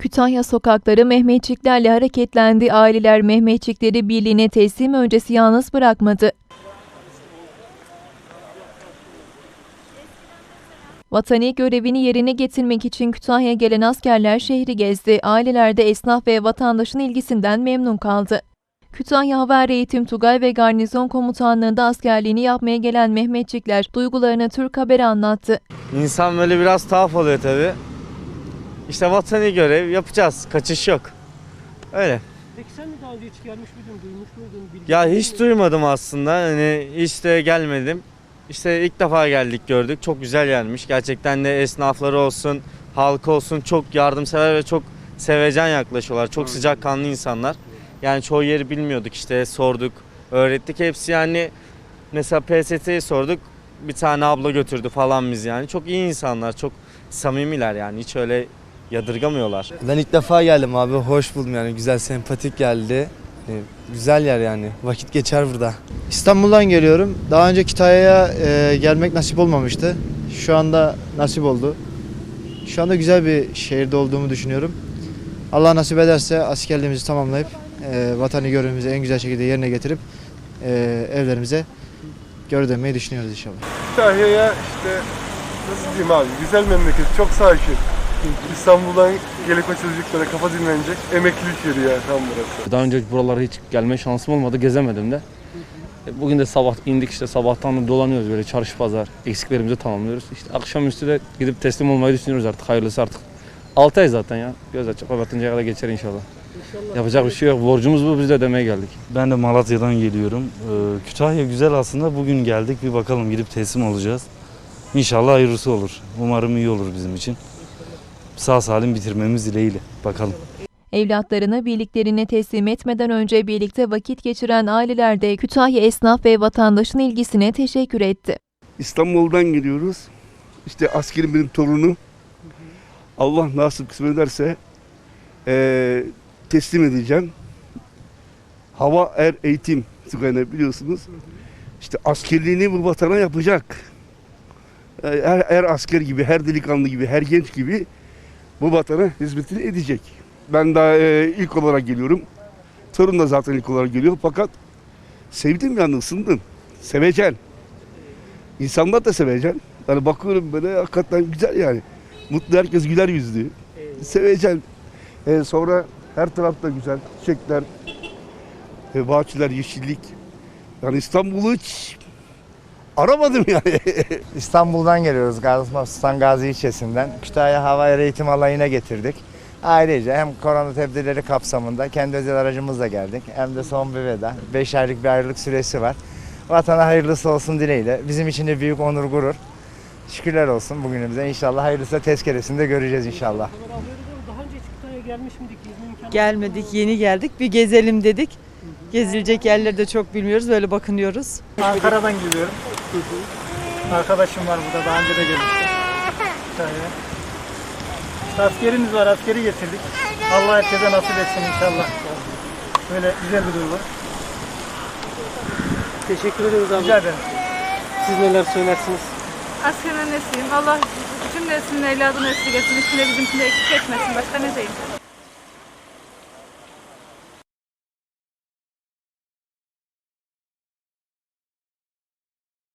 Kütahya sokakları Mehmetçiklerle hareketlendi. Aileler Mehmetçikleri birliğine teslim öncesi yalnız bırakmadı. Vatani görevini yerine getirmek için Kütahya'ya gelen askerler şehri gezdi. Aileler de esnaf ve vatandaşın ilgisinden memnun kaldı. Kütahya Hava Er Eğitim Tugay ve Garnizon Komutanlığı'nda askerliğini yapmaya gelen Mehmetçikler duygularını Türk Haber'e anlattı. İnsan böyle biraz tuhaf oluyor tabi. İşte vatani görev yapacağız. Kaçış yok. Öyle. Peki sen mi daha önce hiç gelmiş miydin, duymuş muydun? bilgi Ya hiç duymadım aslında. Hani hiç de gelmedim. İşte ilk defa geldik gördük. Çok güzel yermiş. Gerçekten de esnafları olsun, halkı olsun çok yardımsever ve çok sevecen yaklaşıyorlar. Çok sıcakkanlı insanlar. Yani çoğu yeri bilmiyorduk işte sorduk, öğrettik. Hepsi yani mesela PST'yi sorduk. Bir tane abla götürdü falan biz yani. Çok iyi insanlar, çok samimiler yani. Hiç öyle yadırgamıyorlar. Ben ilk defa geldim abi. Hoş buldum yani. Güzel, sempatik geldi. Yani güzel yer yani. Vakit geçer burada. İstanbul'dan geliyorum. Daha önce Kütahya'ya e, gelmek nasip olmamıştı. Şu anda nasip oldu. Şu anda güzel bir şehirde olduğumu düşünüyorum. Allah nasip ederse askerliğimizi tamamlayıp e, vatanı görevimizi en güzel şekilde yerine getirip e, evlerimize geri dönmeyi düşünüyoruz inşallah. Kütahya'ya işte nasıl diyeyim abi güzel memleket çok sakin. İstanbul'dan gelip çocuklara kafa dinlenecek emeklilik yeri ya tam burası. Daha önce buralara hiç gelme şansım olmadı, gezemedim de. E, Bugün de sabah indik işte sabahtan da dolanıyoruz böyle çarşı pazar eksiklerimizi tamamlıyoruz. İşte akşamüstü de gidip teslim olmayı düşünüyoruz artık hayırlısı artık. 6 ay zaten ya. Göz açıp kapatıncaya kadar geçer inşallah. İnşallah. Yapacak bir şey yok. Borcumuz bu biz de ödemeye geldik. Ben de Malatya'dan geliyorum. Ee, Kütahya güzel aslında. Bugün geldik. Bir bakalım gidip teslim olacağız. İnşallah hayırlısı olur. Umarım iyi olur bizim için. Sağ salim bitirmemiz dileğiyle. Bakalım. Evlatlarını birliklerine teslim etmeden önce birlikte vakit geçiren aileler de Kütahya esnaf ve vatandaşın ilgisine teşekkür etti. İstanbul'dan geliyoruz. İşte askerim benim torunum. Allah nasip kısmet ederse eee, teslim edeceğim. Hava Er Eğitim Tugayı'na biliyorsunuz. İşte askerliğini bu vatana yapacak. Her, her asker gibi, her delikanlı gibi, her genç gibi bu vatana hizmetini edecek. Ben daha eee, ilk olarak geliyorum. Torun da zaten ilk olarak geliyor fakat sevdim yani ısındım. Sevecen. İnsanlar da sevecen. Yani bakıyorum böyle hakikaten güzel yani. Mutlu herkes güler yüzlü. Sevecen. Ee, sonra her tarafta güzel. Çiçekler, e, bahçeler, yeşillik. Yani İstanbul'u hiç aramadım yani. İstanbul'dan geliyoruz Gazi Sultan Gazi ilçesinden. Kütahya Hava Er Eğitim Alayı'na getirdik. Ailece hem korona tedbirleri kapsamında kendi özel aracımızla geldik. Hem de son bir veda. 5 aylık bir ayrılık süresi var. Vatana hayırlısı olsun dileğiyle. Bizim için de büyük onur gurur. Şükürler olsun bugünümüze. İnşallah hayırlısı tezkeresinde göreceğiz inşallah. Daha önce hiç Kütahya'ya gelmiş miydik? Gelmedik, yeni geldik. Bir gezelim dedik. Gezilecek yerleri de çok bilmiyoruz. Böyle bakınıyoruz. Ankara'dan geliyorum. Arkadaşım var burada daha önce de gelmişti. İşte askerimiz var, askeri getirdik. Allah herkese nasip etsin inşallah. Böyle güzel bir duygu. Teşekkür ederiz abi. Rica ederim. Siz neler söylersiniz? Asker annesiyim. Allah bütün neslinin evladını esirgesin. Üstüne bizimkini eksik etmesin. Başka ne diyeyim?